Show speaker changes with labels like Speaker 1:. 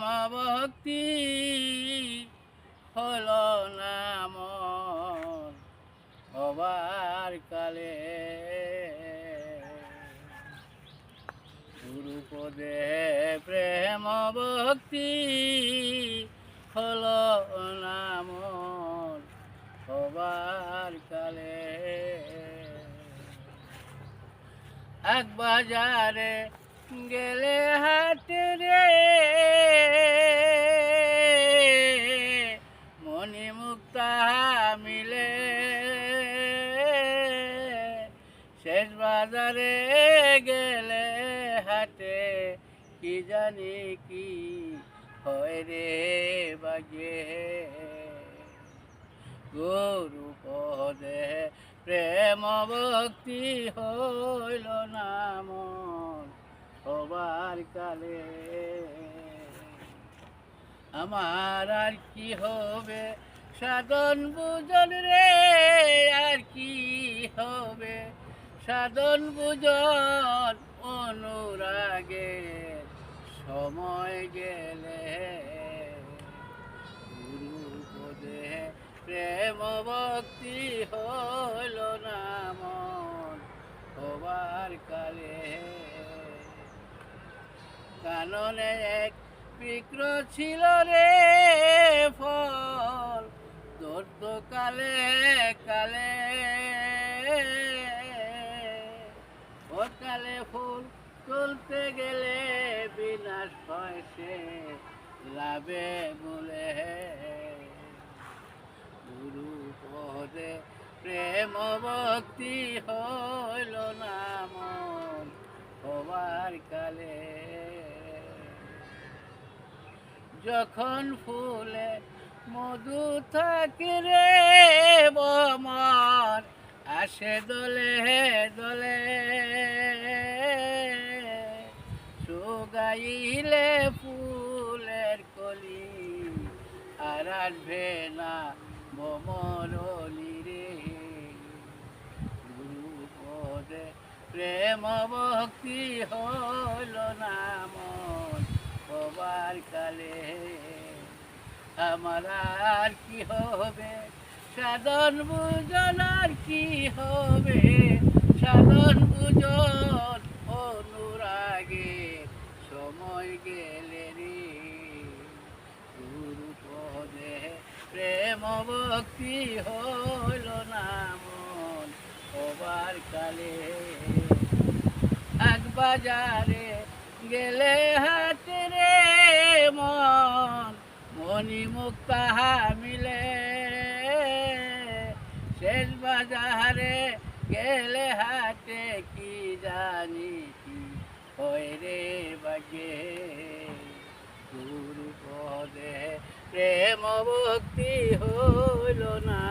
Speaker 1: প্রেম ভক্তি হলো নাম হবার কালে। গুরুপদে প্রেম ভক্তি হলো নাম হবার কালে। এক বাজারে গেলে হাটে রে শেষ বাজারে গেলে হাটে, কি জানি কি হয় রে বাগে। গুরু পদে প্রেম ভক্তি হইল নাম সবার কালে। আমার আর কি হবে? সাধন বুঝন রে, আর কি হবে? সাধন বুঝন অনুরাগে, সময় গেলে গুরু পদে প্রেম ভক্তি হইল নাম হবার কালে। কাননে এক বিক্র ছিল রে ফল দর্দ কালে কালে বিনাশ হয় সে লাভে বলে গুরু পদে প্রেম ভক্তি হইল নাম হবার কালে। যখন ফুলে মধু থাকে রে বমর, আসে দলে দলে সুগাইলে ফুলের কলি, আর আসবে না বমরলি রে। গুরু পদে প্রেম ভক্তি হল নাম হবার কালে। আমার আর কি হবে? সাধন বুঝন আর কি হবে? সাধন অনুরাগে সময় গেলে রে গুরু পদে প্রেম ভক্তি হইল নাম হবার কালে এক বাজারে গেলে হাতে রে মন। মণি মুক্তা মিলে। শেষ বাজারে গেলে হাতে কি জানি কি হয় রে বাগে গুরু পদে প্রেম ভক্তি হইল না